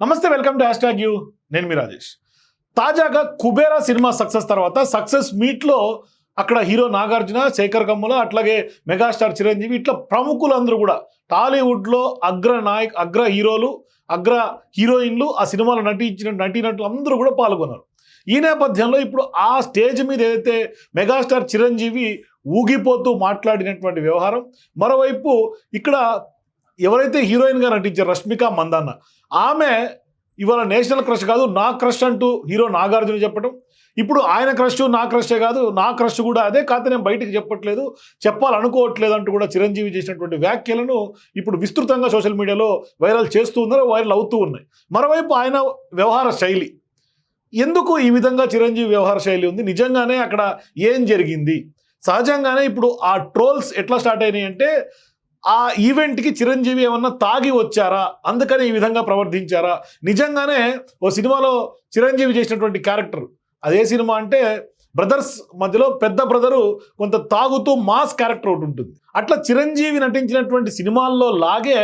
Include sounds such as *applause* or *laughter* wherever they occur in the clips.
నమస్తే welcome to hash tag U. నేను మీ రాజేష్. తాజాగా కుబేరా సినిమా సక్సెస్ తర్వాత సక్సెస్ మీట్లో అక్కడ హీరో నాగార్జున శేఖర్ కమ్ముల అట్లాగే మెగాస్టార్ చిరంజీవి ఇట్లా ప్రముఖులందరూ కూడా టాలీవుడ్లో అగ్ర నాయక్ అగ్ర హీరోలు అగ్ర హీరోయిన్లు ఆ సినిమాలో నటించిన నటీనటులు అందరూ కూడా పాల్గొన్నారు. ఈ నేపథ్యంలో ఇప్పుడు ఆ స్టేజ్ మీద ఏదైతే మెగాస్టార్ చిరంజీవి ఊగిపోతూ మాట్లాడినటువంటి వ్యవహారం మరోవైపు ఇక్కడ ఎవరైతే హీరోయిన్గా నటించారు రష్మిక మందాన్న ఆమె ఇవాళ నేషనల్ క్రష్ కాదు నా క్రష్ అంటూ హీరో నాగార్జున చెప్పడం ఇప్పుడు ఆయన క్రష్ నా క్రషే కాదు నా క్రష్ కూడా అదే కాదు నేను బయటికి చెప్పట్లేదు చెప్పాలనుకోవట్లేదు అంటూ కూడా చిరంజీవి చేసినటువంటి వ్యాఖ్యలను ఇప్పుడు విస్తృతంగా సోషల్ మీడియాలో వైరల్ చేస్తూ ఉన్నారు వైరల్ అవుతూ ఉన్నాయి. మరోవైపు ఆయన వ్యవహార శైలి. ఎందుకు ఈ విధంగా చిరంజీవి వ్యవహార శైలి ఉంది? నిజంగానే అక్కడ ఏం జరిగింది? సహజంగానే ఇప్పుడు ఆ ట్రోల్స్ ఎట్లా స్టార్ట్ అయినాయి అంటే ఆ ఈవెంట్కి చిరంజీవి ఏమన్నా తాగి వచ్చారా? అందుకని ఈ విధంగా ప్రవర్తించారా? నిజంగానే ఓ సినిమాలో చిరంజీవి చేసినటువంటి క్యారెక్టర్ అదే సినిమా అంటే బ్రదర్స్ మధ్యలో పెద్ద బ్రదరు కొంత తాగుతూ మాస్ క్యారెక్టర్ ఒకటి ఉంటుంది. అట్లా చిరంజీవి నటించినటువంటి సినిమాల్లో లాగే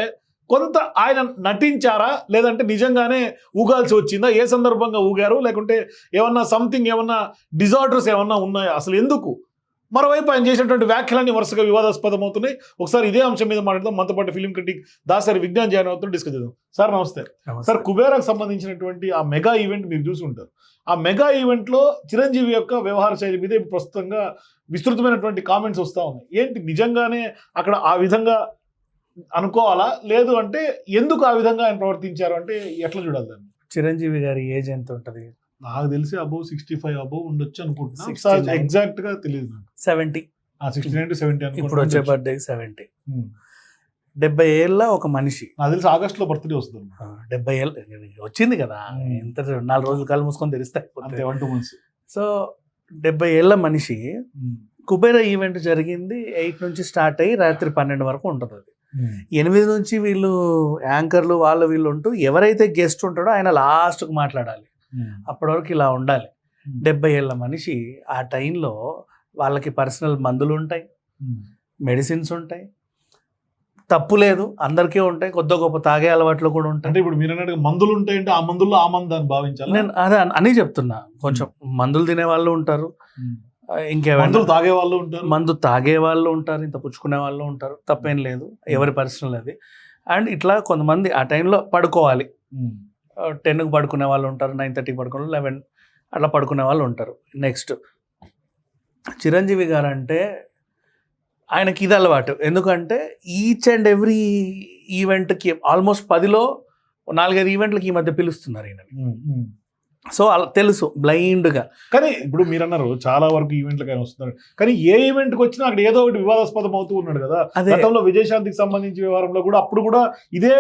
కొంత ఆయన నటించారా? లేదంటే నిజంగానే ఊగాల్సి వచ్చిందా? ఏ సందర్భంగా ఊగారు? లేకుంటే ఏమన్నా సంథింగ్ ఏమన్నా డిజార్డర్స్ ఏమన్నా ఉన్నాయా? అసలు ఎందుకు? మరోవైపు ఆయన చేసినటువంటి వ్యాఖ్యలన్నీ వరుసగా వివాదాస్పదం అవుతున్నాయి. ఒకసారి ఇదే అంశం మీద మాట్లాడదాం. మనతో పాటు film critic Dasari Vignan join అవుతూ డిస్కస్ చేద్దాం. సార్ నమస్తే. సార్ కుబేరాకు సంబంధించినటువంటి ఆ మెగా ఈవెంట్ మీరు చూసి ఉంటారు. ఆ మెగా ఈవెంట్లో చిరంజీవి యొక్క వ్యవహార శైలి మీద ఇప్పుడు ప్రస్తుతంగా విస్తృతమైనటువంటి కామెంట్స్ వస్తూ ఉన్నాయి. ఏంటి? నిజంగానే అక్కడ ఆ విధంగా అనుకోవాలా? లేదు అంటే ఎందుకు ఆ విధంగా ఆయన ప్రవర్తించారు? అంటే ఎట్లా చూడాలి దాన్ని? చిరంజీవి గారి ఏజ్ ఎంత ఉంటది. నాకు తెలిసి అబౌవ్ సిక్స్టీ ఫైవ్ అబౌవ్ ఉండొచ్చు అనుకుంటున్నా. 69. ఎగ్జాక్ట్గా తెలియదు నాకు. Seventy sixty nine to seventy ఇప్పుడు వచ్చే బర్త్డే సెవెంటీ డెబ్బై ఏళ్ళ ఒక మనిషి. నాకు తెలిసి ఆగస్ట్లో బర్త్డే వస్తుంది డెబ్బై ఏళ్ళ వచ్చింది కదా. Hmm. ఎంత నాలుగు రోజులు కాలు మూసుకొని వన్ టూ మంత్స్ సో డెబ్బై ఏళ్ళ మనిషి కుబేర ఈవెంట్ జరిగింది ఎయిట్ నుంచి స్టార్ట్ అయ్యి రాత్రి పన్నెండు వరకు ఉంటుంది అది. ఎనిమిది నుంచి వీళ్ళు యాంకర్లు వాళ్ళు వీళ్ళు ఉంటూ ఎవరైతే గెస్ట్ ఉంటాడో ఆయన లాస్ట్కి మాట్లాడాలి. అప్పటి వరకు ఇలా ఉండాలి. డెబ్బై ఏళ్ళ మనిషి ఆ టైంలో వాళ్ళకి పర్సనల్ మందులు ఉంటాయి మెడిసిన్స్ ఉంటాయి. తప్పు లేదు అందరికీ ఉంటాయి కొద్ది గొప్ప తాగే అలవాట్లు కూడా అంటే ఉంటాయి ఇప్పుడు మీరు అన్నట్టుగా మందులు ఉంటాయంటే ఆ మందుల్లో ఆ మందు అని భావించాలి? నేను అదే అని చెప్తున్నా. కొంచెం మందులు తినే వాళ్ళు ఉంటారు. ఇంకేమైనా తాగే వాళ్ళు ఉంటారు. మందు తాగే వాళ్ళు ఉంటారు ఇంత పుచ్చుకునే వాళ్ళు ఉంటారు. తప్పేం లేదు. ఎవరి పర్సనల్ అది. అండ్ ఇట్లా కొంతమంది ఆ టైంలో పడుకోవాలి. టెన్కి పడుకునే వాళ్ళు ఉంటారు నైన్ థర్టీకి పడుకునే లెవెన్ అట్లా పడుకునే వాళ్ళు ఉంటారు. నెక్స్ట్ చిరంజీవి గారు అంటే ఆయనకి ఇది అలవాటు. ఎందుకంటే ఈచ్ అండ్ ఎవ్రీ ఈవెంట్కి ఆల్మోస్ట్ పదిలో నాలుగైదు ఈవెంట్లకి ఈ మధ్య పిలుస్తున్నారు ఈయన సో అలా తెలుసు బ్లైండ్గా. కానీ ఇప్పుడు మీరు అన్నారు చాలా వరకు ఈవెంట్లకు ఆయన వస్తున్నారు. కానీ ఏ ఈవెంట్కి వచ్చినా అక్కడ ఏదో ఒకటి వివాదాస్పదం అవుతూ ఉన్నాడు కదా. అదే. గతంలో విజయశాంతికి సంబంధించి వ్యవహారంలో కూడా అప్పుడు కూడా ఇదే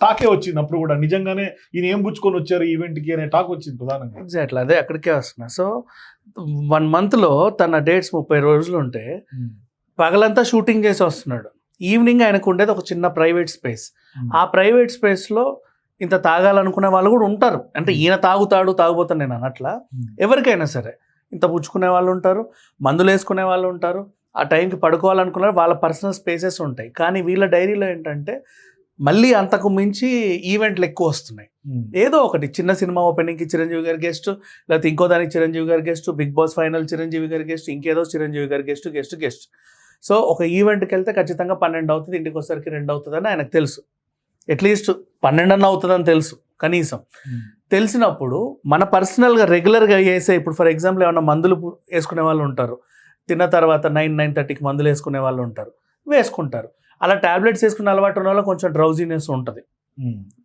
టాకే వచ్చింది అప్పుడు కూడా. నిజంగానే ఈయన ఏం పుచ్చుకొని వచ్చారు ఈవెంట్కి అనే టాక్ వచ్చింది ప్రధానంగా. ఎగ్జాక్ట్లీ అదే అక్కడికే వస్తున్నా. సో వన్ మంత్లో తన డేట్స్ ముప్పై రోజులు ఉంటే పగలంతా షూటింగ్ చేసి వస్తున్నాడు. ఈవినింగ్ ఆయనకు ఉండేది ఒక చిన్న ప్రైవేట్ స్పేస్ ఆ ప్రైవేట్ స్పేస్లో ఇంత తాగాలనుకునే వాళ్ళు కూడా ఉంటారు. అంటే ఈయన తాగుతాడు తాగుపోతాను నేను అనట్లా. ఎవరికైనా సరే ఇంత పుచ్చుకునే వాళ్ళు ఉంటారు మందులు వేసుకునే వాళ్ళు ఉంటారు ఆ టైంకి పడుకోవాలనుకున్నారు వాళ్ళ పర్సనల్ స్పేసెస్ ఉంటాయి. కానీ వీళ్ళ డైరీలో ఏంటంటే మళ్ళీ అంతకు మించి ఈవెంట్లు ఎక్కువ వస్తున్నాయి. ఏదో ఒకటి చిన్న సినిమా ఓపెనింగ్కి చిరంజీవి గారి గెస్ట్ లేకపోతే ఇంకో దానికి చిరంజీవి గారి guest Bigg Boss final Chiranjeevi గారి గెస్ట్ ఇంకేదో చిరంజీవి గారి గెస్ట్ గెస్ట్ గెస్ట్ సో ఒక ఈవెంట్కి వెళ్తే ఖచ్చితంగా పన్నెండు అవుతుంది ఇంటికి వచ్చేసరికి రెండు అవుతుంది అని ఆయనకు తెలుసు. అట్లీస్ట్ పన్నెండు అన్న అవుతుందని తెలుసు కనీసం. తెలిసినప్పుడు మన పర్సనల్గా రెగ్యులర్గా వేసే ఇప్పుడు ఫర్ ఎగ్జాంపుల్ ఏమైనా మందులు వేసుకునే వాళ్ళు ఉంటారు. తిన్న తర్వాత నైన్ నైన్ థర్టీకి మందులు వేసుకునే వాళ్ళు ఉంటారు. వేసుకుంటారు. అలా టాబ్లెట్స్ వేసుకునే అలవాటు ఉన్న వాళ్ళకి కొంచెం డ్రౌజీనెస్ ఉంటుంది.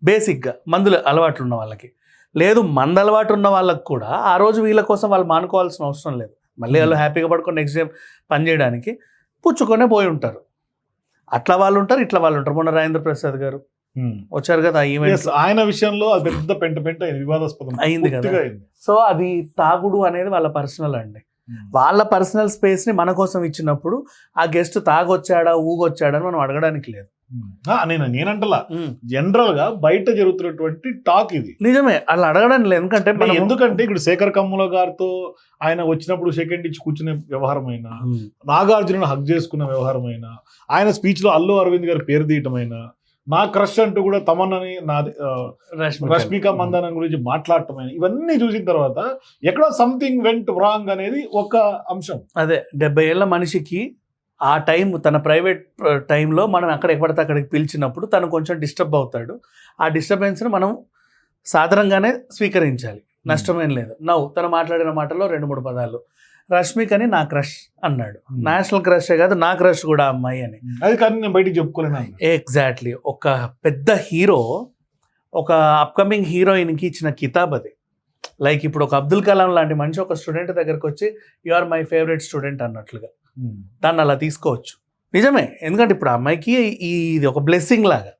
బేసిక్గా మందులు అలవాటు ఉన్న వాళ్ళకి. లేదు మంద అలవాటు ఉన్న వాళ్ళకి కూడా ఆ రోజు వీళ్ళ కోసం వాళ్ళు మానుకోవాల్సిన అవసరం లేదు. మళ్ళీ వాళ్ళు హ్యాపీగా పడుకొని నెక్స్ట్ డే పని చేయడానికి పుచ్చుకొనే పోయి ఉంటారు. అట్లా వాళ్ళు ఉంటారు ఇట్లా వాళ్ళు ఉంటారు. మొన్న రాజేంద్ర ప్రసాద్ గారు వచ్చారు కదా ఈవెంట్ ఆయన విషయంలో అది పెద్ద పెంట పెంట వివాదాస్పదం. అయింది కదా. సో అది తాగుడు అనేది వాళ్ళ పర్సనల్ అండి. వాళ్ళ పర్సనల్ స్పేస్ని మన కోసం ఇచ్చినప్పుడు ఆ గెస్ట్ తాగొచ్చాడా ఊగొచ్చాడా అని మనం అడగడానికి లేదు. నేను నేనంటలా. జనరల్గా బయట జరుగుతున్నటువంటి టాక్ ఇది. నిజమే అలా అడగడానికి లేదు. ఎందుకంటే ఎందుకంటే ఇప్పుడు శేఖర్ కమ్ముల గారితో ఆయన వచ్చినప్పుడు సెకండ్ ఇచ్చి కూర్చునే వ్యవహారమైనా నాగార్జున హక్ చేసుకున్న వ్యవహారమైనా ఆయన స్పీచ్లో అల్లు అరవింద్ గారి పేరు తీయటమైనా నా క్రష్ అంటూ కూడా తమన్నని నాది ఆ, రష్మిక. మందన గురించి మాట్లాడటం ఇవన్నీ చూసిన తర్వాత ఎక్కడో సంథింగ్ వెంట్ రాంగ్ అనేది ఒక అంశం. అదే డెబ్బై ఏళ్ళ మనిషికి ఆ టైం తన ప్రైవేట్ టైంలో మనం అక్కడ ఎక్కడితే అక్కడికి పిలిచినప్పుడు తను కొంచెం డిస్టర్బ్ అవుతాడు. ఆ డిస్టర్బెన్స్ని మనం సాధారణంగానే స్వీకరించాలి. నష్టమేం లేదు. నవ్వు తను మాట్లాడిన మాటల్లో రెండు మూడు పదాలు. రష్మికని నా క్రష్ అన్నాడు. Hmm. నేషనల్ క్రషే కాదు నా క్రష్ కూడా అమ్మాయి అని. అది కానీ నేను బయటికి చెప్పుకోలేను. ఎగ్జాక్ట్లీ ఒక పెద్ద హీరో ఒక అప్కమింగ్ హీరోయిన్కి ఇచ్చిన కితాబ్ అది. లైక్ ఇప్పుడు ఒక అబ్దుల్ కలాం లాంటి మనిషి ఒక స్టూడెంట్ దగ్గరకు వచ్చి you are my favourite student అన్నట్లుగా. దాన్ని అలా తీసుకోవచ్చు. నిజమే. ఎందుకంటే ఇప్పుడు అమ్మాయికి ఈ ఇది ఒక బ్లెస్సింగ్ లాగా.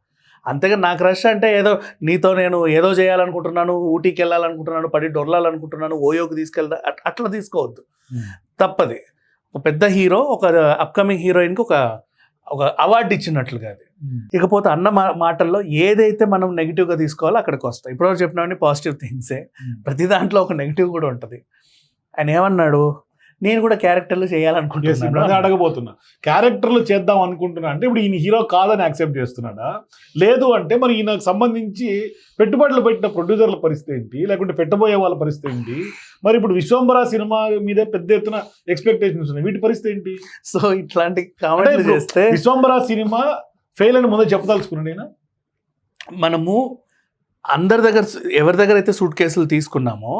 అంతేగా నాకు రష్ అంటే ఏదో నీతో నేను ఏదో చేయాలనుకుంటున్నాను ఊటీకి వెళ్ళాలనుకుంటున్నాను పడి డొర్లాలనుకుంటున్నాను ఓయోకి తీసుకెళ్తా అట్- అట్లా తీసుకోవద్దు. తప్పది. ఒక పెద్ద హీరో ఒక అప్కమింగ్ హీరోయిన్కి ఒక ఒక అవార్డు ఇచ్చినట్లుగా అది. ఇకపోతే అన్న మా- మాటల్లో ఏదైతే మనం నెగిటివ్గా తీసుకోవాలో అక్కడికి వస్తాయి. ఇప్పుడు చెప్పినవన్నీ పాజిటివ్ థింగ్సే ప్రతి దాంట్లో ఒక నెగిటివ్ కూడా ఉంటుంది. ఆయన ఏమన్నాడు? నేను కూడా క్యారెక్టర్లు అదే చేయాలనుకుంటున్నాను అడగబోతున్నా. క్యారెక్టర్లు చేద్దాం అనుకుంటున్నా. అంటే ఇప్పుడు ఈయన హీరో కాదని యాక్సెప్ట్ చేస్తున్నాడా? లేదు అంటే మరి ఈయనకు సంబంధించి పెట్టుబడులు పెట్టిన ప్రొడ్యూసర్ల పరిస్థితి ఏంటి? లేకుంటే పెట్టబోయే వాళ్ళ పరిస్థితి ఏంటి? మరి ఇప్పుడు విశ్వంబర సినిమా మీద పెద్ద ఎత్తున ఎక్స్పెక్టేషన్స్ ఉన్నాయి. వీటి పరిస్థితి ఏంటి? సో ఇట్లాంటి ఇప్పుడు చేస్తే విశ్వంబర సినిమా ఫెయిల్ అని ముందే చెప్పదలుచుకున్నాను నేను? మనము అందరి దగ్గర ఎవరి దగ్గర అయితే సూట్ కేసులు తీసుకున్నామో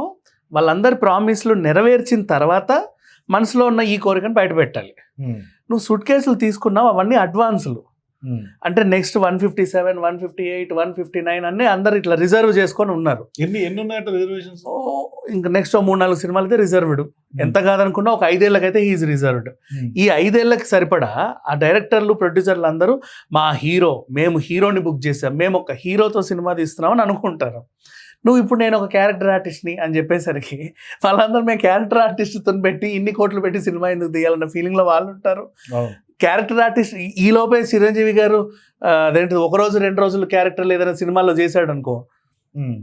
వాళ్ళందరి ప్రామిస్లు నెరవేర్చిన తర్వాత మనసులో ఉన్న ఈ కోరికను బయట పెట్టాలి. నువ్వు సూట్ కేసులు తీసుకున్నావు అవన్నీ అడ్వాన్సులు అంటే next one fifty seven one fifty eight one fifty nine అన్నీ అందరు ఇట్లా రిజర్వ్ చేసుకొని ఉన్నారు. ఎన్ని ఎన్ని ఉన్నాయట రిజర్వేషన్స్ ఇంకా నెక్స్ట్ మూడు నాలుగు సినిమాలు అయితే రిజర్వ్డ్ ఎంత కాదనుకున్నా ఒక ఐదేళ్ళకైతే హీజ్ రిజర్వ్డ్ ఈ ఐదేళ్ళకి సరిపడా ఆ డైరెక్టర్లు ప్రొడ్యూసర్లు అందరూ మా హీరో మేము హీరోని బుక్ చేసాం. మేము ఒక హీరోతో సినిమా తీస్తున్నామని అనుకుంటారు. నువ్వు ఇప్పుడు నేను ఒక క్యారెక్టర్ ఆర్టిస్ట్ని అని చెప్పేసరికి వాళ్ళందరూ మేము క్యారెక్టర్ ఆర్టిస్ట్తో పెట్టి ఇన్ని కోట్లు పెట్టి సినిమా ఎందుకు తీయాలన్న ఫీలింగ్లో వాళ్ళు ఉంటారు క్యారెక్టర్ ఆర్టిస్ట్ ఈ- లోపే చిరంజీవి గారు అదేంటి ఒక రోజు రెండు రోజులు క్యారెక్టర్లు ఏదైనా సినిమాలో చేశాడు అనుకో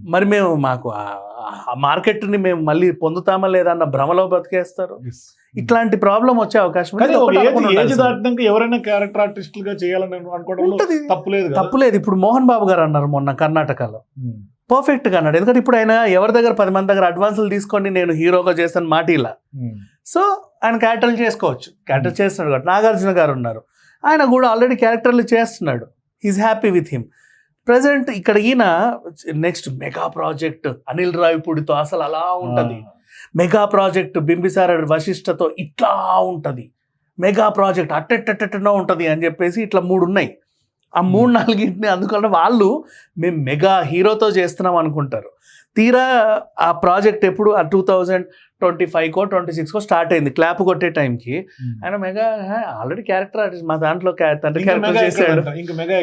మరి మేము మాకు ఆ- మార్కెట్ని మేము మళ్ళీ పొందుతామా లేదా అన్న భ్రమలో బతికేస్తారు. ఇట్లాంటి ప్రాబ్లం వచ్చే అవకాశం ఎవరైనా క్యారెక్టర్ ఆర్టిస్టులుగా చేయాలని అనుకోవడంలో ఉంటది. తప్పులేదు తప్పులేదు ఇప్పుడు మోహన్ బాబు గారు అన్నారు మొన్న కర్ణాటకలో. ఉమ్. పర్ఫెక్ట్గా అన్నాడు. ఎందుకంటే ఇప్పుడు ఆయన ఎవరి దగ్గర పది మంది దగ్గర అడ్వాన్సులు తీసుకొని నేను హీరోగా చేస్తాను మాట ఇలా. సో ఆయన క్యారెక్టర్లు చేసుకోవచ్చు. క్యారెక్టర్ చేస్తున్నాడు కాబట్టి నాగార్జున గారు ఉన్నారు. ఆయన కూడా ఆల్రెడీ క్యారెక్టర్లు చేస్తున్నాడు. He's happy with him present ఇక్కడ ఈయన నెక్స్ట్ మెగా ప్రాజెక్ట్ అనిల్ రావిపూడితో అసలు అలా ఉంటది. మెగా ప్రాజెక్ట్ బింబిసార వశిష్ఠతో ఇట్లా ఉంటుంది. మెగా ప్రాజెక్ట్ అట్టెట్టెట్టనో ఉంటుంది అని చెప్పేసి ఇట్లా మూడు ఉన్నాయి. ఆ మూడు నాలుగింటిని అందుకని వాళ్ళు మేము మెగా హీరోతో చేస్తున్నాం అనుకుంటారు. తీరా ఆ ప్రాజెక్ట్ ఎప్పుడు? ఆ టూ థౌజండ్ ట్వంటీ ఫైవ్కో ట్వంటీ సిక్స్కో స్టార్ట్ అయింది. క్లాప్ కొట్టే టైంకి ఉమ్. ఆయన మెగా ఆల్రెడీ క్యారెక్టర్ ఆర్టిస్ట్ మా దాంట్లో తండ్రి క్యారెక్టర్ చేశాడు?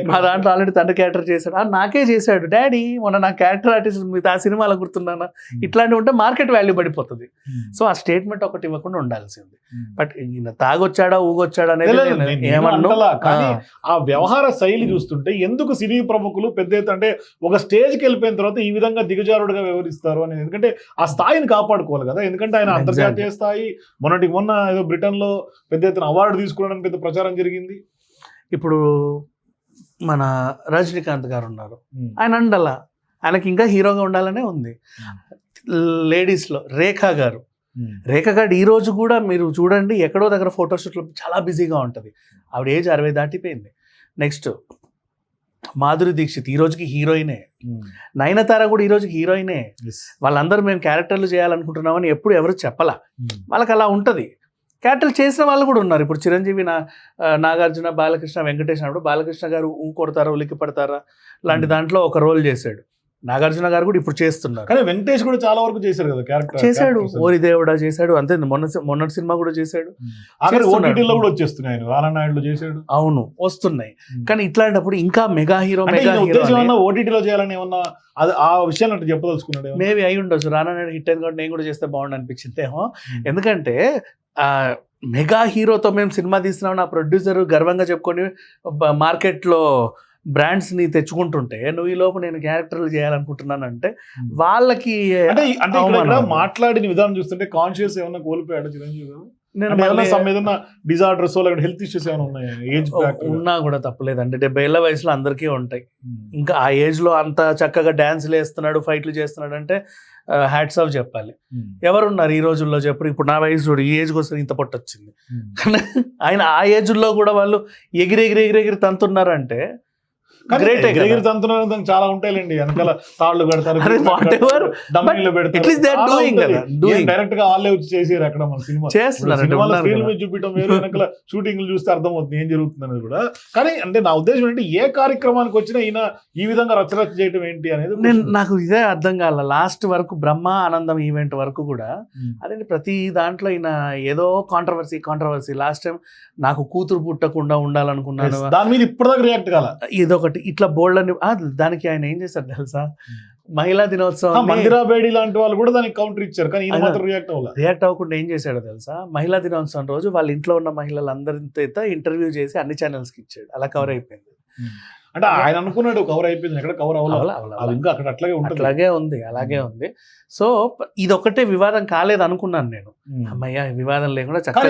మా దాంట్లో ఆల్రెడీ తండ్రి క్యారెక్టర్ చేశాడు. ఆ, నాకే చేశాడు. డాడీ మొన్న నా క్యారెక్టర్ ఆర్టిస్ట్ మీ ఆ సినిమాలో గుర్తున్నానా? ఇట్లాంటివి ఉంటే మార్కెట్ వాల్యూ పడిపోతుంది. సో ఆ స్టేట్మెంట్ ఒకటి ఇవ్వకుండా ఉండాల్సింది. బట్ ఈయన తాగొచ్చాడా ఊగొచ్చాడా అనేది ఏమన్ను ఆ, ఆ వ్యవహార శైలి చూస్తుంటే ఎందుకు సినీ ప్రముఖులు పెద్ద ఎత్తున అంటే ఒక స్టేజ్కి వెళ్ళిపోయిన తర్వాత ఈ విధంగా దిగజారుడుగా వ్యవహరిస్తారు అనేది. ఎందుకంటే ఆ స్థాయిని కాపాడుకోవాలి కదా. ఎందుకంటే ఆయన Exactly. అంతర్జాతీయ స్థాయి. మొన్నటికి మొన్న ఏదో బ్రిటన్లో పెద్ద ఎత్తున అవార్డు తీసుకోవడానికి పెద్ద ప్రచారం జరిగింది. ఇప్పుడు మన రజనీకాంత్ గారు ఉన్నారు. ఆయన అండలా. ఆయనకి ఇంకా హీరోగా ఉండాలనే ఉంది. లేడీస్లో రేఖా గారు. రేఖ గారు ఈ రోజు కూడా మీరు చూడండి ఎక్కడో దగ్గర ఫోటోషూట్లో చాలా బిజీగా ఉంటుంది. ఆవిడ ఏజ్ అరవై దాటిపోయింది. నెక్స్ట్ మాధురి దీక్షిత్ ఈ రోజుకి హీరోయినే. నయనతార కూడా ఈ రోజుకి హీరోయినే. వాళ్ళందరూ మేము క్యారెక్టర్లు చేయాలనుకుంటున్నామని ఎప్పుడు ఎవరు చెప్పలా. వాళ్ళకి అలా ఉంటుంది. క్యారెక్టర్లు చేసిన వాళ్ళు కూడా ఉన్నారు. ఇప్పుడు చిరంజీవి నా నాగార్జున బాలకృష్ణ వెంకటేష్ అన్నప్పుడు బాలకృష్ణ గారు ఊ కొడతారా ఉలిక్కి పడతారా లాంటి. దాంట్లో ఒక రోల్ చేశాడు. నాగార్జున గారు కూడా ఇప్పుడు చేస్తున్నారు. కానీ వెంకటేష్ కూడా చాలా వరకు చేశారు కదా క్యారెక్టర్ చేశాడు. ఓరి దేవుడా చేశాడు. అంతే మొన్న మొన్నటి సినిమా కూడా చేశాడు. ఓటీటీలో కూడా వచ్చేస్తున్నాయి ఆయన. రానాయుడులో చేశాడు. అవును వస్తున్నాయి. కానీ ఇట్లాంటప్పుడు ఇంకా మెగా హీరో మెగా హీరో ఓటీటీలో చేయాలని ఏమన్నా అది ఆ విషయాన్ని అంటే చెప్పదలుచుకున్నాడు? మేబీ అయి ఉండొచ్చు. రానా హిట్ అయింది కాబట్టి నేను కూడా చేస్తే బాగుండు అనిపించింది ఏమో. ఎందుకంటే ఆ మెగా హీరోతో మేము సినిమా తీస్తున్నాం నా ప్రొడ్యూసర్ గర్వంగా చెప్పుకొని మార్కెట్లో బ్రాండ్స్ని తెచ్చుకుంటుంటే నువ్వు ఈ లోపు నేను క్యారెక్టర్లు చేయాలనుకుంటున్నాను అంటే వాళ్ళకి అంటే అంటే. మాట్లాడిన విధానం చూస్తుంటే కాన్షియస్ ఏమన్నా కోల్పోయాడు చిరంజీవి గారు? నేను అంటే డిజార్డర్స్ హెల్త్ ఇష్యూస్ ఏమైనా ఉన్నాయా? ఏజ్ ఉన్నా కూడా తప్పలేదండి. డెబ్బై ఏళ్ళ వయసులో అందరికీ ఉంటాయి. ఇంకా ఆ ఏజ్లో అంత చక్కగా డాన్స్లు వేస్తున్నాడు ఫైట్లు చేస్తున్నాడు అంటే హ్యాట్స్ ఆఫ్ చెప్పాలి. ఎవరున్నారు ఈ రోజుల్లో చెప్పరు. ఇప్పుడు నా వయసు చూడు ఈ ఏజ్ కోసం ఇంత పొట్ట వచ్చింది. కానీ *laughs* ఆయన ఆ ఏజ్లో కూడా వాళ్ళు ఎగిరి ఎగిరి ఎగిరి ఎగిరి తంతున్నారంటే గ్రేట్ ఎగిరి తంతున్నారు చాలా ఉంటాయిలేండి. వెనకాల తాళ్ళు పెడతారు. డైరెక్ట్గా వాళ్ళే వచ్చి చేసారు అక్కడ మన సినిమా. స్క్రీన్. మీద చూపించడం వేరు వెనకాల షూటింగ్లు చూస్తే అర్థమవుతుంది ఏం జరుగుతుంది అనేది కూడా. కానీ అంటే నా ఉద్దేశం ఏంటి ఏ కార్యక్రమానికి వచ్చినా ఈయన ఈ విధంగా రచరచ చేయడం ఏంటి అనేది నేను నాకు ఇదే అర్థం కాల. లాస్ట్ వరకు బ్రహ్మ ఆనందం ఈవెంట్ వరకు కూడా అదే ప్రతి దాంట్లో ఈయన ఏదో కాంట్రవర్సీ కాంట్రవర్సీ లాస్ట్ టైం నాకు కూతురు పుట్టకుండా ఉండాలనుకున్నాను. దాని మీద ఇప్పటిదాకా రియాక్ట్ కాల. ఇదొకటి. ఇట్లా బోల్డ్ అని దానికి ఆయన ఏం చేశారు తెలుసా? మహిళా దినోత్సవం మందిరా బేడి లాంటి వాళ్ళు కూడా దానికి కౌంటర్ ఇచ్చారు కానీ రియాక్ట్ అవ్వాలి. రియాక్ట్ అవ్వకుండా ఏం చేశాడో తెలుసా? మహిళా దినోత్సవం రోజు వాళ్ళ ఇంట్లో ఉన్న మహిళలందరితో ఇంటర్వ్యూ చేసి అన్ని ఛానల్స్కి ఇచ్చాడు అలా కవర్ అయిపోయింది. అంటే ఆయన అనుకున్నాడు కవర్ అయిపోయింది ఎక్కడ కవర్ అవ్వాలి. ఇంకా అక్కడ అట్లాగే ఉంటుంది. అట్లాగే ఉంది అలాగే ఉంది. సో ఇది ఒకటే వివాదం కాలేదు అనుకున్నాను నేను. ఉమ్. అమ్మయ్య వివాదం లేకుండా చక్కగా.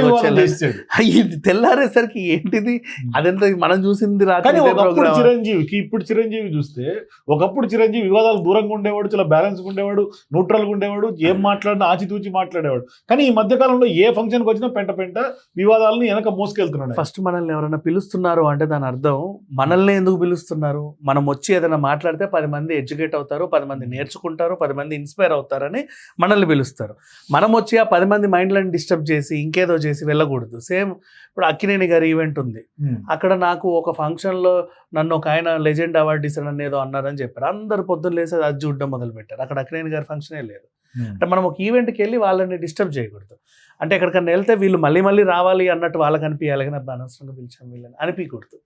ఇది *laughs* తెల్లారేసరికి ఏంటిది? అదెంత మనం చూసింది ఒకప్పుడు. చిరంజీవికి ఇప్పుడు చిరంజీవి చూస్తే ఒకప్పుడు చిరంజీవి వివాదాలు దూరంగా ఉండేవాడు చాలా బ్యాలెన్స్ ఉండేవాడు న్యూట్రల్గా ఉండేవాడు ఏం మాట్లాడినా ఆచితూచి మాట్లాడేవాడు. కానీ ఈ మధ్య కాలంలో ఏ ఫంక్షన్కి వచ్చినా పెంట పెంట వివాదాలను వెనక మోసుకెళ్తున్నాడు. ఫస్ట్ మనల్ని ఎవరైనా పిలుస్తున్నారు అంటే దాని అర్థం మనల్ని ఎందుకు పిలుస్తున్నారు మనం వచ్చి ఏదైనా మాట్లాడితే పది మంది ఎడ్యుకేట్ అవుతారు పది మంది నేర్చుకుంటారు పది మంది ఇన్స్పైర్ అవుతారని మనల్ని పిలుస్తారు. మనం వచ్చి ఆ పది మంది మైండ్లను డిస్టర్బ్ చేసి ఇంకేదో చేసి వెళ్ళకూడదు. సేమ్ ఇప్పుడు అక్కినేని గారి ఈవెంట్ ఉంది. అక్కడ నాకు ఒక ఫంక్షన్లో నన్ను ఒక ఆయన లెజెండ్ అవార్డు ఇస్తానని ఏదో అన్నారని చెప్పారు. అందరు పొద్దున్న లేసి అది చూడడం మొదలు పెట్టారు అక్కడ అక్కినేని గారి ఫంక్షనే లేదు. అంటే మనం ఒక ఈవెంట్కి వెళ్ళి వాళ్ళని డిస్టర్బ్ చేయకూడదు. అంటే ఎక్కడికన్నా వెళ్తే వీళ్ళు మళ్ళీ మళ్ళీ రావాలి అన్నట్టు వాళ్ళకి అనిపించాలి కానీ అనవసరంగా పిలిచాం వీళ్ళని. అనిపించకూడదు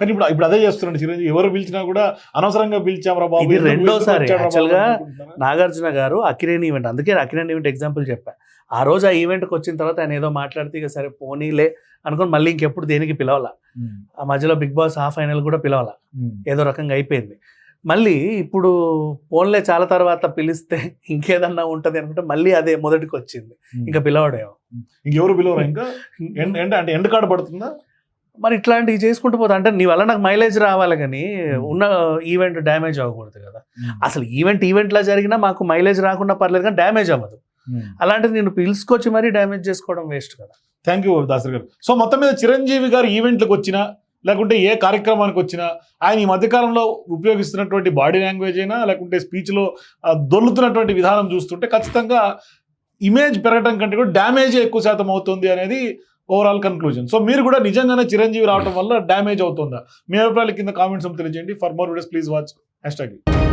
కానీ ఇప్పుడు ఇప్పుడు అదే చేస్తున్నాడు చిరంజీవి. ఎవరు పిలిచినా కూడా అనవసరంగా పిలిచామరా బాబు ఇది రెండోసారి. వచ్చాడురా బాబు Actual గా అనుకుంటున్నారా? నాగార్జున గారు అకినేని ఈవెంట్ అందుకే అకినేని ఈవెంట్ ఎగ్జాంపుల్ చెప్పా. ఆ రోజు ఆ ఈవెంట్కి వచ్చిన తర్వాత ఆయన ఏదో మాట్లాడితే ఇక సరే పోనీలే అనుకుని మళ్ళీ ఇంకెప్పుడు దేనికి పిలవాల. ఆ మధ్యలో బిగ్ బాస్ హాఫ్ ఫైనల్ కూడా పిలవాల. ఏదో రకంగా అయిపోయింది. మళ్ళీ ఇప్పుడు ఫోన్లే చాలా తర్వాత పిలిస్తే *laughs* ఇంకేదన్నా ఉంటది అనుకుంటే మళ్ళీ అదే మొదటికి వచ్చింది ఇంకా పిలవడేమో. ఇంకెవరు పిలవరా ఇంకా? ఎండ్ అంటే ఎండ్ కార్డు పడుతుందా? మరి ఇట్లాంటివి చేసుకుంటూ పోతా. అంటే నీ వల్ల నాకు మైలేజ్ రావాలి కానీ ఉన్న ఈవెంట్ డ్యామేజ్ అవ్వకూడదు కదా. అసలు ఈవెంట్ ఈవెంట్ లా జరిగినా మాకు మైలేజ్ రాకుండా పర్లేదు కానీ డ్యామేజ్ అవ్వదు. అలాంటిది నేను పిలుచుకొచ్చి మరీ డ్యామేజ్ చేసుకోవడం వేస్ట్ కదా. థ్యాంక్ యూ దాసరి గారు. సో మొత్తం మీద చిరంజీవి గారు ఈవెంట్లకు వచ్చినా లేకుంటే ఏ కార్యక్రమానికి వచ్చినా ఆయన ఈ మధ్యకాలంలో ఉపయోగిస్తున్నటువంటి బాడీ లాంగ్వేజ్ అయినా లేకుంటే స్పీచ్లో దొల్లుతున్నటువంటి విధానం చూస్తుంటే ఖచ్చితంగా ఇమేజ్ పెరగడం కంటే కూడా డ్యామేజ్ ఎక్కువ శాతం అవుతుంది అనేది ఓవరాల్ కన్క్లూజన్ సో మీరు కూడా నిజంగానే చిరంజీవి రావడం వల్ల డ్యామేజ్ అవుతుందా? మీ అభిప్రాయాల కింద కామెంట్స్ తెలియజేయండి. For more videos please watch hash